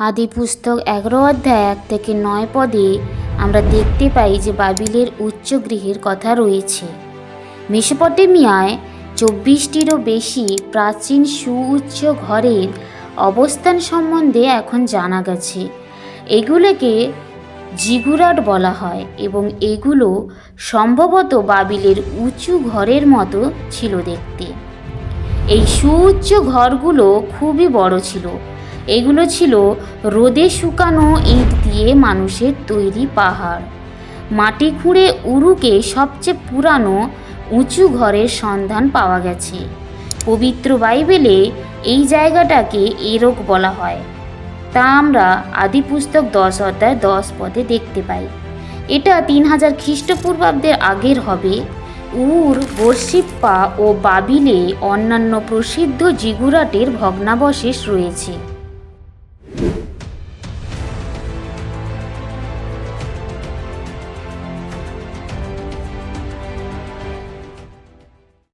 আদি পুস্তক এগারো অধ্যায় এক থেকে নয় পদে আমরা দেখতে পাই যে বাবিলের উচ্চ গৃহের কথা রয়েছে। মেসোপটেমিয়ায় চব্বিশটিরও বেশি প্রাচীন সুউচ্চ ঘরের অবস্থান সম্বন্ধে এখন জানা গেছে। এগুলোকে জিগুরাট বলা হয় এবং এগুলো সম্ভবত বাবিলের উঁচু ঘরের মতো ছিল দেখতে। এই সুউচ্চ ঘরগুলো খুবই বড় ছিল। এগুলো ছিল রোদে শুকানো ইট দিয়ে মানুষের তৈরি পাহাড়। মাটি খুঁড়ে উরুকে সবচেয়ে পুরানো উঁচু ঘরের সন্ধান পাওয়া গেছে। পবিত্র বাইবেলে এই জায়গাটাকে এরক বলা হয়। তা আমরা আদিপুস্তক দশ অধ্যায় দশ পদে দেখতে পাই। এটা তিন হাজার খ্রিস্টপূর্বাব্দের আগের হবে। উর, বর্ষিপ্পা ও বাবিলে অন্যান্য প্রসিদ্ধ জিগুরাটের ভগ্নাবশেষ রয়েছে।